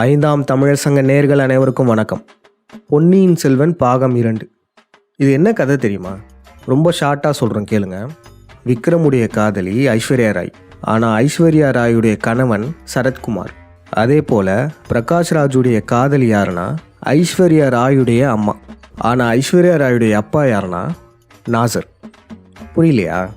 ஐந்தாம் தமிழர் சங்க நேர்கள் அனைவருக்கும் வணக்கம். பொன்னியின் செல்வன் பாகம் இரண்டு. இது என்ன கதை தெரியுமா? ரொம்ப ஷார்ட்டாக சொல்கிறேன் கேளுங்க. விக்ரமுடைய காதலி ஐஸ்வர்யா ராய். ஆனால் ஐஸ்வர்யா ராயுடைய கணவன் சரத்குமார். அதே போல் பிரகாஷ் ராஜுடைய காதலி யாருன்னா ஐஸ்வர்யா ராயுடைய அம்மா. ஆனால் ஐஸ்வர்யா ராயுடைய அப்பா யாருன்னா நாசர். புரியலையா?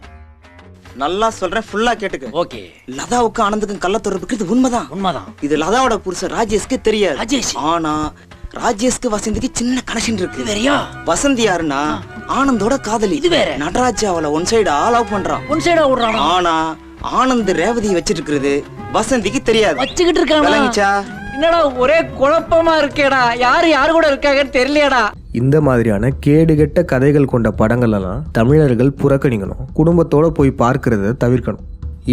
நல்லா சொல்றேன் ஃபுல்லா கேட்டுக்க. ஓகே. லதாவுக்கு ஆனந்துக்கும் கள்ள தொடர்புக்கு இது உண்மைதான். உண்மைதான். இது லதாவோட புருஷன் ராஜேஷ்க்கு தெரியாது. ராஜேஷ். ஆனா ராஜேஷ்க்கு வசந்திக்கு சின்ன கனெக்ஷன் இருக்கு. வேறயா? வசந்தி யாருன்னா ஆனந்தோட காதலி. இது வேற. நடராஜ் அவளை ஒன் சைடு ஆல் அவுட் பண்றான். ஒன் சைடா விடுறானா? ஆனா ஆனந்த் ரேவதி வச்சிட்டு இருக்கிறது வசந்திக்கு தெரியாது. வச்சுக்கிட்டு இருக்கானா? விளங்கிச்சா? என்னடா ஒரே குழப்பமா இருக்கேடா. யாரு யாரு கூட இருக்காங்கன்னு தெரியலையாடா. இந்த மாதிரியான கேடுகெட்ட கதைகள் கொண்ட படங்களெல்லாம் தமிழர்கள் புறக்கணிக்கணும். குடும்பத்தோட போய் பார்க்கறத தவிர்க்கணும்.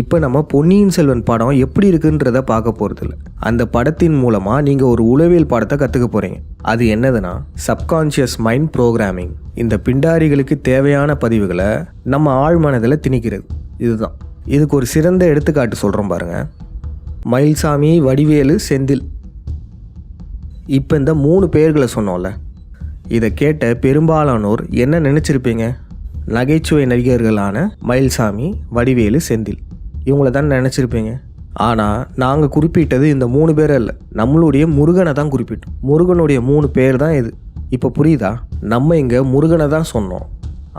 இப்போ நம்ம பொன்னியின் செல்வன் படம் எப்படி இருக்குன்றத பார்க்க போகிறதில்ல அந்த படத்தின் மூலமாக நீங்கள் ஒரு உளவியல் பாடத்தை கற்றுக்க போகிறீங்க அது என்னதுன்னா சப்கான்ஷியஸ் மைண்ட் ப்ரோக்ராமிங் இந்த பிண்டாரிகளுக்கு தேவையான பதிவுகளை நம்ம ஆழ்மனதில் திணிக்கிறது. இதுதான். இதுக்கு ஒரு சிறந்த எடுத்துக்காட்டு சொல்கிறோம் பாருங்கள் மயில்சாமி வடிவேலு செந்தில். இப்போ இந்த மூணு பேர்களை சொன்னோம்ல இதை கேட்ட பெரும்பாலானோர் என்ன நினச்சிருப்பீங்க? நகைச்சுவை நடிகர்களான மயில்சாமி வடிவேலு செந்தில். இவங்கள தான் நினச்சிருப்பீங்க. ஆனால் நாங்கள் குறிப்பிட்டது இந்த மூணு பேரை இல்லை நம்மளுடைய முருகனை தான் குறிப்பிட்டோம். முருகனுடைய மூணு பேர் தான் இது. இப்போ புரியுதா? நம்ம இங்கே முருகனை தான் சொன்னோம்.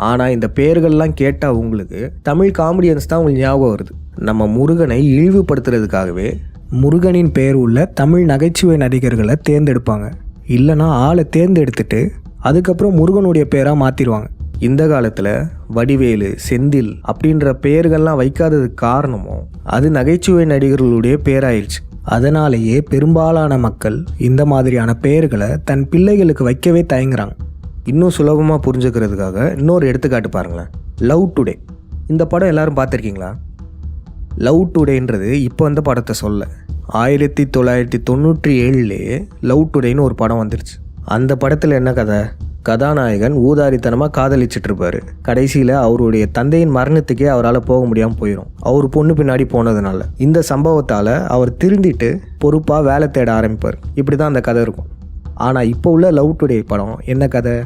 ஆனால் இந்த பேர்கள்லாம் கேட்டால் உங்களுக்கு தமிழ் காமெடியன்ஸ் தான் உங்களுக்கு ஞாபகம் வருது. நம்ம முருகனை இழிவுபடுத்துறதுக்காகவே முருகனின் பெயர் உள்ள தமிழ் நகைச்சுவை நடிகர்களை தேர்ந்தெடுப்பாங்க. இல்லைனா ஆளை தேர்ந்தெடுத்துட்டு அதுக்கப்புறம் முருகனுடைய பேராக மாற்றிடுவாங்க இந்த காலத்தில் வடிவேலு செந்தில் அப்படின்ற பெயர்கள்லாம் வைக்காததுக்கு காரணமும் அது நகைச்சுவை நடிகர்களுடைய பேராயிடுச்சு. அதனாலேயே பெரும்பாலான மக்கள் இந்த மாதிரியான பெயர்களை தன் பிள்ளைகளுக்கு வைக்கவே தயங்குறாங்க. இன்னும் சுலபமாக புரிஞ்சுக்கிறதுக்காக இன்னொரு எடுத்துக்காட்டு பாருங்களேன். லவ் டுடே இந்த படம் எல்லாரும் பார்த்துருக்கீங்களா? லவ் டுடேன்றது இப்போ வந்த படத்தை சொல்ல. ஆயிரத்தி தொள்ளாயிரத்தி தொண்ணூற்றி ஏழுலேயே லவ் டுடேன்னு ஒரு படம் வந்துருச்சு. அந்த படத்தில் என்ன கதை? கதாநாயகன் ஊதாரித்தனமாக காதலிச்சுட்டு இருப்பாரு கடைசியில் அவருடைய தந்தையின் மரணத்துக்கே அவரால் போக முடியாமல் போயிடும் அவர் பொண்ணு பின்னாடி போனதுனால. இந்த சம்பவத்தால் அவர் திருந்திட்டு பொறுப்பாக வேலை தேட ஆரம்பிப்பார். இப்படி தான் அந்த கதை இருக்கும். ஆனால் இப்போ உள்ள லவ் டுடே படம் என்ன கதை?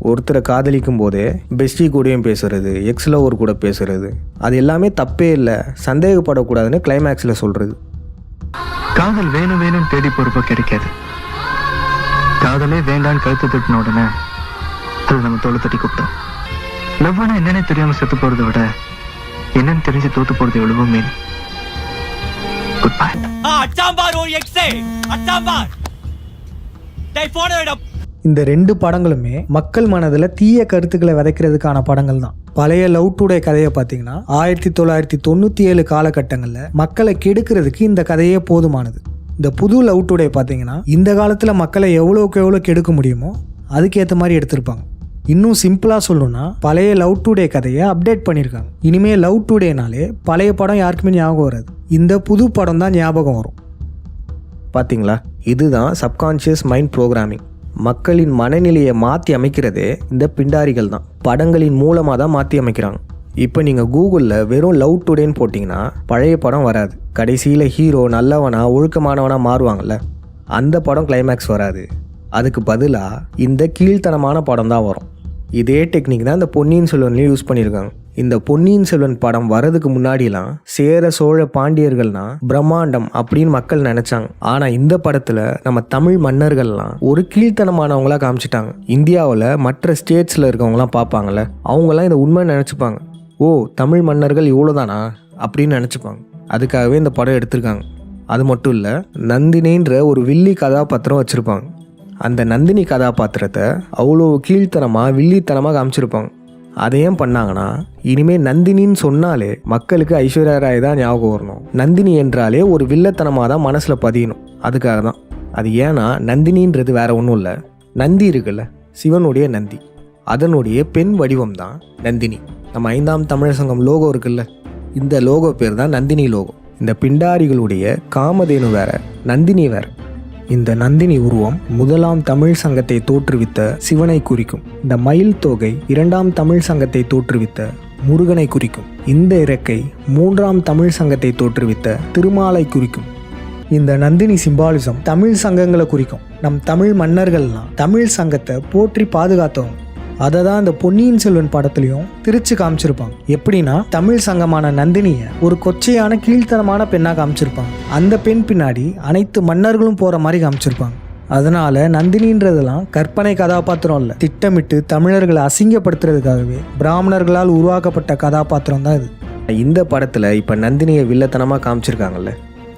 ஒருத்தரை காதலிக்கும் போதே பெஸ்டி கூடயும் பேசுறது எக்ஸ் லவர் கூட பேசுறது. அது எல்லாமே தப்பே இல்லை. சந்தேகப்படக்கூடாதுன்னு கிளைமேக்ஸில் சொல்கிறது காதல் வேணும் வேணும் தேடி பொறுப்ப கிடைக்காது. காதலே வேண்டான்னு கழுத்து தட்டின உடனே அது நம்ம தோலை தட்டி கூப்பிட்டோம். லவ்வானா என்னன்னே தெரியாம செத்து போறதை விட என்னன்னு தெரிஞ்சு தோத்து போறது எவ்வளவோ மீன் குட் பை அச்சாம்பார் ஒரு எக்ஸே அச்சாம்பார். டேய் போன விட இந்த ரெண்டு படங்களுமே மக்கள் மனதில் தீய கருத்துக்களை விதைக்கிறதுக்கான படங்கள் தான். பழைய லவ் டுடே கதையை பார்த்தீங்கன்னா ஆயிரத்தி தொள்ளாயிரத்தி தொண்ணூற்றி ஏழு காலகட்டங்களில் மக்களை கெடுக்கிறதுக்கு இந்த கதையே போதுமானது. இந்த புது லவ் டுடே பார்த்தீங்கன்னா இந்த காலத்தில் மக்களை எவ்வளோக்கு எவ்வளோ கெடுக்க முடியுமோ அதுக்கேற்ற மாதிரி எடுத்திருப்பாங்க. இன்னும் சிம்பிளாக சொல்லணும்னா பழைய லவ் டுடே கதையை அப்டேட் பண்ணியிருக்காங்க. இனிமேல் லவ் டுடேனாலே பழைய படம் யாருக்குமே ஞாபகம் வராது. இந்த புது படம் தான் ஞாபகம் வரும். பார்த்தீங்களா இதுதான் சப்கான்ஷியஸ் மைண்ட் ப்ரோக்ராமிங் மக்களின் மனநிலையை மாற்றி அமைக்கிறதே இந்த பிண்டாரிகள் தான். படங்களின் மூலமாக தான் மாற்றி அமைக்கிறாங்க. இப்போ நீங்கள் கூகுளில் வெறும் லவ் டுடேன்னு போட்டிங்கன்னா பழைய படம் வராது. கடைசியில் ஹீரோ நல்லவனா ஒழுக்கமானவனாக மாறுவாங்கல்ல. அந்த படம் கிளைமேக்ஸ் வராது. அதுக்கு பதிலாக இந்த கீழ்த்தனமான படம் தான் வரும். இதே டெக்னிக் தான் இந்த பொன்னியின் செல்வன்லேயும் யூஸ் பண்ணியிருக்காங்க இந்த பொன்னியின் செல்வன் படம் வரதுக்கு முன்னாடிலாம் சேர சோழ பாண்டியர்கள்னா பிரம்மாண்டம் அப்படின்னு மக்கள் நினைச்சாங்க. ஆனா இந்த படத்துல நம்ம தமிழ் மன்னர்கள்லாம் ஒரு கீழ்த்தனமானவங்களா காமிச்சிட்டாங்க. இந்தியாவில் மற்ற ஸ்டேட்ஸ்ல இருக்கவங்களாம் பார்ப்பாங்கல்ல அவங்கெல்லாம் இதை உண்மை நினைச்சுப்பாங்க. ஓ தமிழ் மன்னர்கள் இவ்வளோதானா அப்படின்னு நினச்சிப்பாங்க. அதுக்காகவே இந்த படம் எடுத்திருக்காங்க. அது மட்டும் இல்லை நந்தினின்ற ஒரு வில்லி கதாபாத்திரம் வச்சுருப்பாங்க. அந்த நந்தினி கதாபாத்திரத்தை அவ்வளோ கீழ்த்தனமாக வில்லித்தனமாக காமிச்சிருப்பாங்க. அதை ஏன் பண்ணாங்கன்னா இனிமே நந்தினின்னு சொன்னாலே மக்களுக்கு ஐஸ்வர்யா ராய் தான் ஞாபகம் வரணும். நந்தினி என்றாலே ஒரு வில்லத்தனமாக தான் மனசில் பதியணும். அதுக்காக தான் அது ஏன்னா நந்தினின்றது வேற ஒன்றும் இல்லை. நந்தி இருக்குல்ல சிவனுடைய நந்தி. அதனுடைய பெண் வடிவம் தான் நந்தினி. நம்ம ஐந்தாம் தமிழர் சங்கம் லோகோ இருக்குல்ல? இந்த லோகோ பேர் தான் நந்தினி லோகோ. இந்த பிண்டாரிகளுடைய காமதேனு வேற நந்தினி வேற. இந்த நந்தினி உருவம் முதலாம் தமிழ் சங்கத்தை தோற்றுவித்த சிவனை குறிக்கும். இந்த மயில் தொகை இரண்டாம் தமிழ் சங்கத்தை தோற்றுவித்த முருகனை குறிக்கும். இந்த இறக்கை மூன்றாம் தமிழ் சங்கத்தை தோற்றுவித்த திருமாலை குறிக்கும். இந்த நந்தினி சிம்பாலிசம் தமிழ் சங்கங்களை குறிக்கும். நம் தமிழ் மன்னர்கள்லாம் தமிழ் சங்கத்தை போற்றி பாதுகாத்தவங்க. அதை தான் இந்த பொன்னியின் செல்வன் படத்துலையும் திருச்சி காமிச்சிருப்பாங்க. எப்படின்னா தமிழ் சங்கமான நந்தினியை ஒரு கொச்சையான கீழ்த்தனமான பெண்ணாக காமிச்சிருப்பாங்க. அந்த பெண் பின்னாடி அனைத்து மன்னர்களும் போகிற மாதிரி காமிச்சிருப்பாங்க. அதனால நந்தினின்றதெல்லாம் கற்பனை கதாபாத்திரம் இல்லை. திட்டமிட்டு தமிழர்களை அசிங்கப்படுத்துறதுக்காகவே பிராமணர்களால் உருவாக்கப்பட்ட கதாபாத்திரம் தான் இது. இந்த படத்தில் இப்போ நந்தினியை வில்லத்தனமாக காமிச்சிருக்காங்கல்ல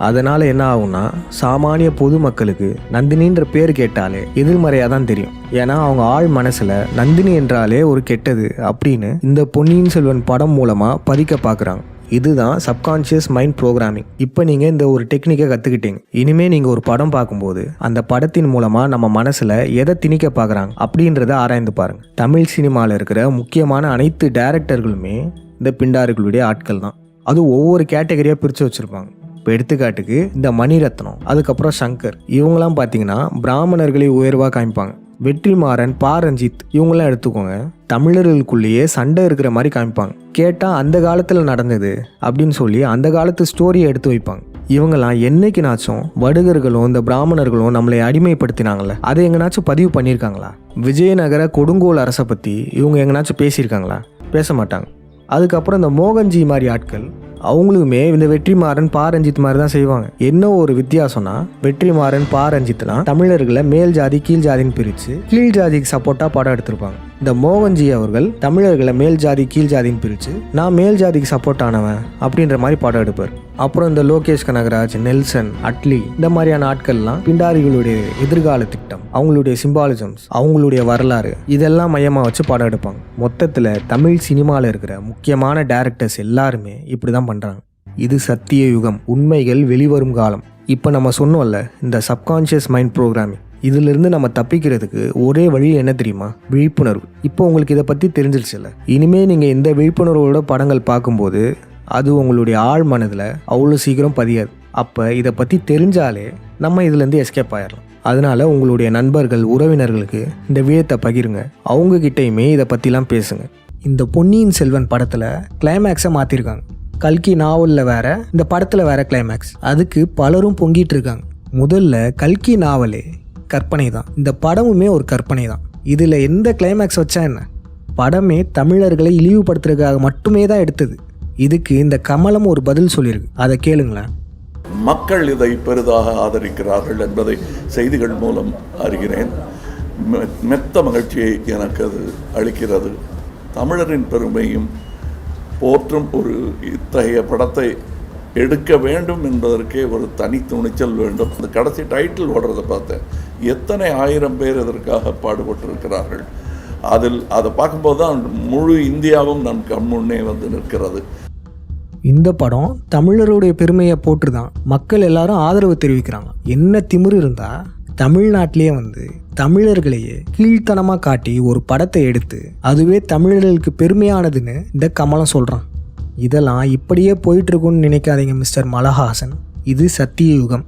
அதனால் என்ன ஆகும்னா சாமானிய பொதுமக்களுக்கு நந்தினின்ற பேர் கேட்டாலே எதிர்மறையாக தான் தெரியும். ஏன்னா அவங்க ஆள் மனசில் நந்தினி என்றாலே ஒரு கெட்டது அப்படின்னு இந்த பொன்னியின் செல்வன் படம் மூலமாக பதிக்க பார்க்குறாங்க இதுதான் சப்கான்ஷியஸ் மைண்ட் ப்ரோக்ராமிங். இப்போ நீங்கள் இந்த ஒரு டெக்னிக்கை கற்றுக்கிட்டீங்க இனிமேல் நீங்கள் ஒரு படம் பார்க்கும்போது அந்த படத்தின் மூலமாக நம்ம மனசில் எதை திணிக்க பார்க்குறாங்க அப்படின்றத ஆராய்ந்து பாருங்கள் தமிழ் சினிமாவில் இருக்கிற முக்கியமான அனைத்து டேரக்டர்களுமே இந்த பிண்டார்களுடைய ஆட்கள் தான். அது ஒவ்வொரு கேட்டகரியாக பிரித்து வச்சுருப்பாங்க. இப்போ எடுத்துக்காட்டுக்கு இந்த மணிரத்னம் அதுக்கப்புறம் சங்கர். இவங்கெல்லாம் பார்த்தீங்கன்னா பிராமணர்களை உயர்வாக காமிப்பாங்க. வெற்றிமாறன் பா ரஞ்சித் இவங்கெல்லாம் எடுத்துக்கோங்க. தமிழர்களுக்குள்ளேயே சண்டை இருக்கிற மாதிரி காமிப்பாங்க. கேட்டால் அந்த காலத்தில் நடந்தது அப்படின்னு சொல்லி அந்த காலத்து ஸ்டோரியை எடுத்து வைப்பாங்க. இவங்கெல்லாம் என்னைக்குனாச்சும் வடுகர்களும் இந்த பிராமணர்களும் நம்மளை அடிமைப்படுத்தினாங்களே அதை எங்கனாச்சும் பதிவு பண்ணியிருக்காங்களா? விஜயநகர கொடுங்கோல் அரசை பற்றி இவங்க எங்கனாச்சும் பேசியிருக்காங்களா? பேச மாட்டாங்க. அதுக்கப்புறம் இந்த மோகன்ஜி மாதிரி ஆட்கள் அவங்களுமே இந்த வெற்றிமாறன் பா ரஞ்சித் மாதிரி தான் செய்வாங்க. என்ன ஒரு வித்தியாசம்னா வெற்றிமாறன் பா ரஞ்சித்லாம் தமிழர்களை மேல் ஜாதி கீழ் ஜாதின்னு பிரித்து கீழ் ஜாதிக்கு சப்போர்ட்டாக படம் எடுத்திருப்பாங்க. இந்த மோகன்ஜி அவர்கள் தமிழர்களை மேல் ஜாதி கீழ் ஜாதின்னு பிரித்து நான் மேல் ஜாதிக்கு சப்போர்ட் ஆனவன் அப்படின்ற மாதிரி படம் எடுப்பார். அப்புறம் இந்த லோகேஷ் கனகராஜ் நெல்சன் அட்லி இந்த மாதிரியான ஆட்கள்லாம் பிண்டாரிகளுடைய எதிர்கால திட்டம் அவங்களுடைய சிம்பாலிசம்ஸ் அவங்களுடைய வரலாறு இதெல்லாம் மையமாக வச்சு படம் எடுப்பாங்க. மொத்தத்தில் தமிழ் சினிமாவில் இருக்கிற முக்கியமான டேரக்டர்ஸ் எல்லாருமே இப்படி தான் பண்ணுறாங்க இது சத்திய யுகம் உண்மைகள் வெளிவரும் காலம். இப்போ நம்ம சொன்னோம்ல இந்த சப்கான்ஷியஸ் மைண்ட் ப்ரோக்ராமிங் இதிலிருந்து நம்ம தப்பிக்கிறதுக்கு ஒரே வழி என்ன தெரியுமா? விழிப்புணர்வு. இப்போ உங்களுக்கு இதை பற்றி தெரிஞ்சிருச்சுல்ல? இனிமேல் நீங்கள் இந்த விழிப்புணர்வோட படங்கள் பார்க்கும்போது அது உங்களுடைய ஆழ் மனதில் அவ்வளோ சீக்கிரம் பதியாது. அப்போ இதை பற்றி தெரிஞ்சாலே நம்ம இதுலேருந்து எஸ்கேப் ஆயிடலாம் அதனால் உங்களுடைய நண்பர்கள் உறவினர்களுக்கு இந்த வியத்தை பகிருங்க. அவங்ககிட்டேயுமே இதை பற்றிலாம் பேசுங்க. இந்த பொன்னியின் செல்வன் படத்தில் கிளைமேக்ஸை மாற்றிருக்காங்க கல்கி நாவலில் வேற இந்த படத்தில் வேற கிளைமேக்ஸ் அதுக்கு பலரும் பொங்கிட்டு இருக்காங்க. முதல்ல கல்கி நாவலே கற்பனை தான் இந்த படமுமே ஒரு கற்பனை தான் இதில் எந்த கிளைமேக்ஸ் வச்சா என்ன? படமே தமிழர்களை இழிவுபடுத்துறதுக்காக மட்டுமே தான் எடுத்தது. இதுக்கு இந்த கமலம் ஒரு பதில் சொல்லியிருக்கு. அதை கேளுங்களேன். மக்கள் இதை பெரிதாக ஆதரிக்கிறார்கள் என்பதை செய்திகள் மூலம் அறிகிறேன். மெ- மெத்த மகிழ்ச்சியை எனக்கு அது அளிக்கிறது. தமிழரின் பெருமையும் போற்றும் ஒரு இத்தகைய படத்தை எடுக்க வேண்டும் என்பதற்கே ஒரு தனி துணிச்சல் வேண்டும். அந்த கடைசி டைட்டில் ஓடுறதை பார்த்தேன். எத்தனை ஆயிரம் பேர் இதற்காக பாடுபட்டிருக்கிறார்கள்? அதில் அதை பார்க்கும்போது தான் முழு இந்தியாவும் நம் கண்முன்னே வந்து நிற்கிறது. இந்த படம் தமிழருடைய பெருமையை போட்டு தான் மக்கள் எல்லாரும் ஆதரவு தெரிவிக்கிறாங்க. என்ன திமிரு இருந்தால் தமிழ்நாட்டிலே வந்து தமிழர்களையே கீழ்த்தனமாக காட்டி ஒரு படத்தை எடுத்து அதுவே தமிழர்களுக்கு பெருமையானதுன்னு இந்த கமலம் சொல்கிறான் இதெல்லாம் இப்படியே போயிட்டுருக்குன்னு நினைக்காதீங்க மிஸ்டர் மலஹாசன். இது சத்திய யுகம்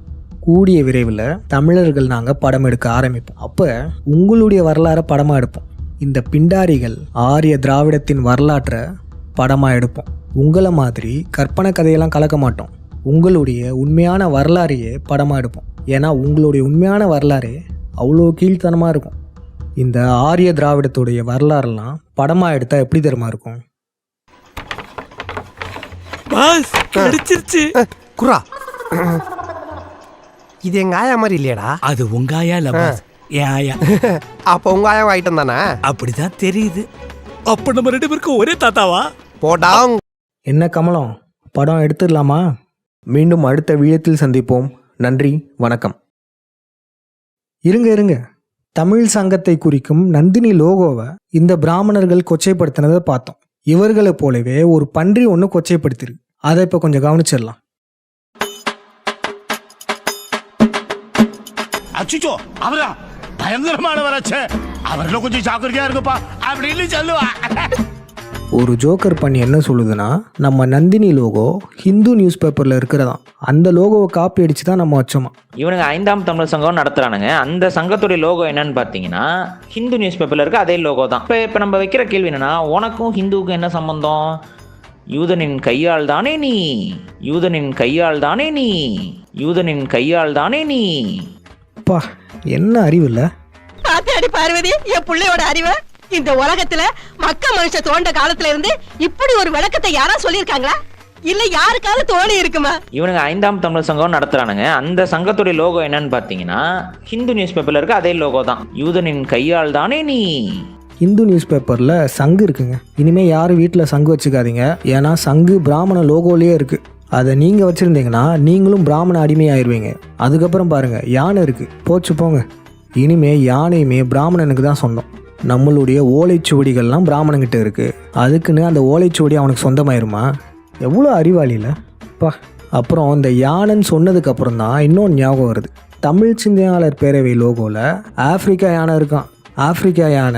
கூடிய விரைவில் தமிழர்கள் நாங்கள் படம் எடுக்க ஆரம்பிப்போம். அப்போ உங்களுடைய வரலாறை படமாக எடுப்போம். இந்த பிண்டாரிகள் ஆரிய திராவிடத்தின் வரலாற்றை படமாக எடுப்போம். உங்களை மாதிரி கற்பனை கதையெல்லாம் கலக்க மாட்டோம். உங்களுடைய உண்மையான வரலாறையே படமாக எடுப்போம். ஏன்னா உங்களுடைய உண்மையான வரலாறே அவ்வளோ கீழ்த்தனமாக இருக்கும். இந்த ஆரிய திராவிடத்துடைய வரலாறுலாம் படமாக எடுத்தால் எப்படி தெரியுமா இருக்கும்? பாஸ் கிடைச்சிருச்சு குரா. இது எங்க ஆயா மாதிரி இல்லையடா. அது உங்க ஆயா இல்ல என் ஆயா. அப்ப உங்க ஆயா ஐட்டம் தானே? அப்படிதான் தெரியுது. அப்ப நம்ம ரெண்டு பேருக்கும் ஒரே தாத்தாவா? போடா என்ன கமலம்? படம் எடுத்துடலாமா? மீண்டும் அடுத்த வீழத்தில் சந்திப்போம். நன்றி வணக்கம். இருங்க இருங்க. தமிழ் சங்கத்தை குறிக்கும் நந்தினி லோகோவை இந்த பிராமணர்கள் கொச்சைப்படுத்தினதை பார்த்தோம். இவர்களைப் போலவே ஒரு பன்றி ஒன்று கொச்சைப்படுத்திருக்கு. அதை இப்போ கொஞ்சம் கவனிச்சிடலாம். அச்சுச்சோ அவரா? பயங்கரமானவராச்சே அவர்ல கொஞ்சம் ஜாக்கிரதையா இருக்குப்பா அப்படின்னு சொல்லுவா. ஒரு ஜோக்கர் பண்ணி என்ன சொல்லுதுன்னா நம்ம நந்தினி லோகோ ஹிந்து நியூஸ் பேப்பரில் இருக்கிறதாம் அந்த லோகோவை காப்பி அடிச்சு தான் நம்ம வச்சோமா இவனுங்க ஐந்தாம் தமிழ் சங்கம் நடத்துறானுங்க. அந்த சங்கத்துடைய லோகோ என்னன்னு பார்த்தீங்கன்னா ஹிந்து நியூஸ் பேப்பர்ல இருக்க அதே லோகோ தான். இப்போ இப்போ நம்ம வைக்கிற கேள்வி என்னன்னா உனக்கும் ஹிந்துவுக்கும் என்ன சம்பந்தம்? யூதனின் கையால் தானே நீ? யூதனின் கையால் தானே நீ? யூதனின் கையால் தானே நீ? அப்பா என்ன அறிவு இல்லை? பாத்தாடி பார்வதி என் பிள்ளையோட அறிவு? இந்த உலகத்துல மக்க மனுஷ தோண்ட காலத்துல இருந்து இப்படி ஒரு விளக்கத்தை யாரா சொல்லியிருக்காங்களா? இல்ல யாருக்காவது தோணி இருக்குமா? இவனுங்க ஐந்தாம் தமிழர் சங்கம் நடத்துறானுங்க. அந்த சங்கத்துடைய லோகோ என்னன்னு பார்த்தீங்கன்னா ஹிந்து நியூஸ் பேப்பர்ல இருக்க அதே லோகோ தான். யூதனின் கையால் தானே நீ? இந்து நியூஸ் பேப்பரில் சங்கு இருக்குங்க. இனிமேல் யாரும் வீட்டில் சங்கு வச்சுக்காதீங்க. ஏன்னா சங்கு பிராமண லோகோலேயே இருக்குது அதை நீங்கள் வச்சுருந்தீங்கன்னா நீங்களும் பிராமண அடிமையாயிருவீங்க. அதுக்கப்புறம் பாருங்கள் யானை இருக்குது போச்சு போங்க. இனிமே யானையுமே பிராமணனுக்கு தான் சொந்தம். நம்மளுடைய ஓலைச்சுவடிகள்லாம் பிராமணங்கிட்ட இருக்குது அதுக்குன்னு அந்த ஓலைச்சுவடி அவனுக்கு சொந்தமாயிருமா? எவ்வளோ அறிவாளியில் பா. அப்புறம் இந்த யானைன்னு சொன்னதுக்கப்புறம் தான் இன்னொன்று ஞாபகம் வருது. தமிழ் சிந்தனையாளர் பேரவை லோகோவில் ஆப்பிரிக்கா யானை இருக்கான். ஆப்பிரிக்காயான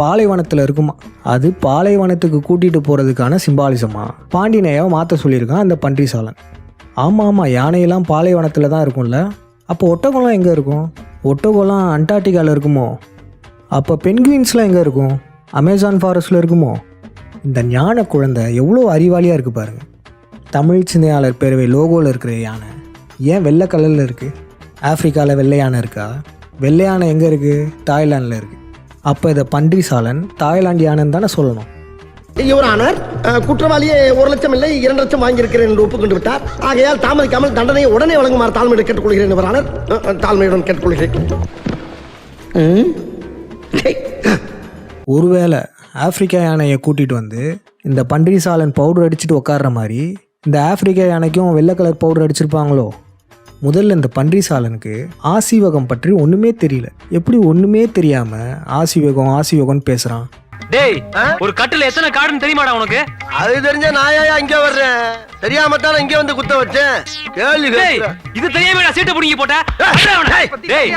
பாலைவனத்தில் இருக்குமா? அது பாலைவனத்துக்கு கூட்டிகிட்டு போகிறதுக்கான சிம்பாலிசமா? பாண்டியனையாவை மாற்ற சொல்லியிருக்கான் அந்த பன்றிசாலன். ஆமாம் ஆமாம் யானையெல்லாம் பாலைவனத்தில் தான் இருக்கும்ல? அப்போ ஒட்டகம்லாம் எங்கே இருக்கும்? ஒட்டகம்லாம் அண்டார்டிகாவில் இருக்குமோ? அப்போ பென்குயின்ஸ்லாம் எங்கே இருக்கும்? அமேசான் ஃபாரஸ்ட்டில் இருக்குமோ? இந்த ஞான குழந்தை எவ்வளோ அறிவாளியாக இருக்குது பாருங்க. தமிழ் சிந்தனையாளர் பேரவை லோகோவில் இருக்கிற யானை ஏன் வெள்ளை கலரில் இருக்குது ஆஃப்ரிக்காவில் வெள்ளை யானை இருக்கா? வெள்ளை யானை எங்கே இருக்குது தாய்லாந்தில் இருக்குது அப்போ இதை பன்றிசாலன் தாய்லாந்து யானைன்னு தானே சொல்லணும். யுவர் ஆனர் குற்றவாளியே ஒரு லட்சம் இல்லை இரண்டு லட்சம் வாங்கியிருக்கிறேன் என்று ஒப்புக்கொண்டு விட்டார் ஆகையால் தாமதிக்காமல் தண்டனையை உடனே வழங்குமாறு தாழ்மையுடன் கேட்டுக்கொள்கிறேன் யுவர் ஆனர் அஹ், தாழ்மையுடன் கேட்டுக்கொள்கிறேன். ஒருவேளை ஆப்பிரிக்கா யானையை கூட்டிகிட்டு வந்து இந்த பன்றிசாலன் பவுடர் அடிச்சுட்டு உட்கார்ற மாதிரி இந்த ஆப்பிரிக்கா யானைக்கும் வெள்ளை கலர் பவுடர் அடிச்சிருப்பாங்களோ? முதல்ல இந்த பன்றிசாலனுக்கு ஆசீவகம் பற்றி ஒன்றுமே தெரியல. எப்படி ஒன்றுமே தெரியாமல் ஆசீவகம் ஆசீவகம்னு பேசுகிறான் டேய் ஒரு கட்டுல எத்தனை காடுன்னு தெரியுமாடா உனக்கு? அது தெரிஞ்ச நாயா இங்க வர்றேன்? தெரியாம தானே இங்க வந்து குத்த வச்சேன். கேள்வி. இது தெரியாம சீட்டை புடிங்கி போட்ட. டேய்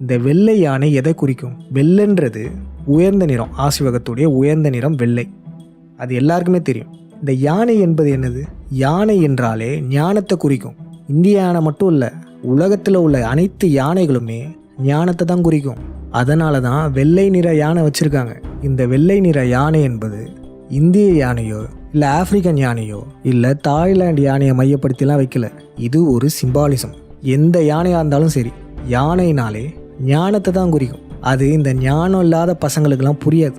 இந்த வெள்ளை யானை எதை குறிக்கும்? வெள்ளைன்றது உயர்ந்த நிறம் ஆசிவகத்துடைய உயர்ந்த நிறம் வெள்ளை. அது எல்லாருக்குமே தெரியும். இந்த யானை என்பது என்னது? யானை என்றாலே ஞானத்தை குறிக்கும். இந்திய யானை மட்டும் இல்லை உலகத்தில் உள்ள அனைத்து யானைகளுமே ஞானத்தை தான் குறிக்கும். அதனால தான் வெள்ளை நிற யானை வச்சுருக்காங்க. இந்த வெள்ளை நிற யானை என்பது இந்திய யானையோ இல்லை ஆப்பிரிக்கன் யானையோ இல்லை தாய்லாந்து யானையை மையப்படுத்திலாம் வைக்கல. இது ஒரு சிம்பாலிசம். எந்த யானையாக இருந்தாலும் சரி யானைனாலே ஞானத்தை தான் குறிக்கும். அது இந்த ஞானம் இல்லாத பசங்களுக்கெல்லாம் புரியாது.